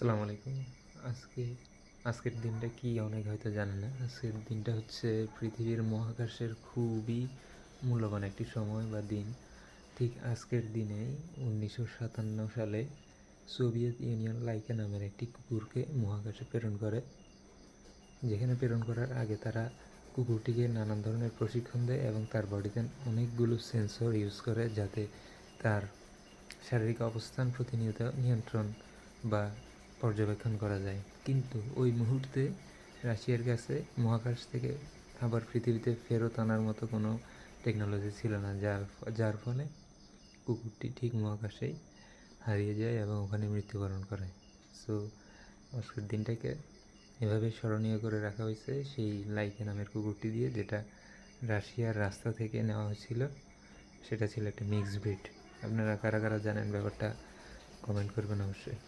আসসালামু আলাইকুম। আজকে, আজকের দিনটা কি অনেক হয়তো জানে না। আজকের দিনটা হচ্ছে পৃথিবীর মহাকাশের খুবই মূল্যবান একটি সময় বা দিন। ঠিক আজকের দিনেই উনিশশো সাতান্ন সালে সোভিয়েত ইউনিয়ন লাইকা নামের একটি কুকুরকে মহাকাশে প্রেরণ করে। যেখানে প্রেরণ করার আগে তারা কুকুরটিকে নানান ধরনের প্রশিক্ষণ দেয় এবং তার বডিতে অনেকগুলো সেন্সর ইউজ করে যাতে তার শারীরিক অবস্থান প্রতিনিয়ত নিয়ন্ত্রণ বা পর্যবেক্ষণ করা যায়। কিন্তু ওই মুহূর্তে রাশিয়ার কাছে মহাকাশ থেকে আবার পৃথিবীতে ফেরত আনার মতো কোনো টেকনোলজি ছিল না, যার যার ফলে কুকুরটি ঠিক মহাকাশেই হারিয়ে যায় এবং ওখানে মৃত্যুবরণ করে। সো আজকের দিনটাকে এভাবে স্মরণীয় করে রাখা হয়েছে সেই লাইকে নামের কুকুরটি দিয়ে, যেটা রাশিয়ার রাস্তা থেকে নেওয়া হয়েছিল। সেটা ছিল একটা মিক্সড ব্রিড আপনারা কারা কারা জানেন ব্যাপারটা কমেন্ট করবেন অবশ্যই।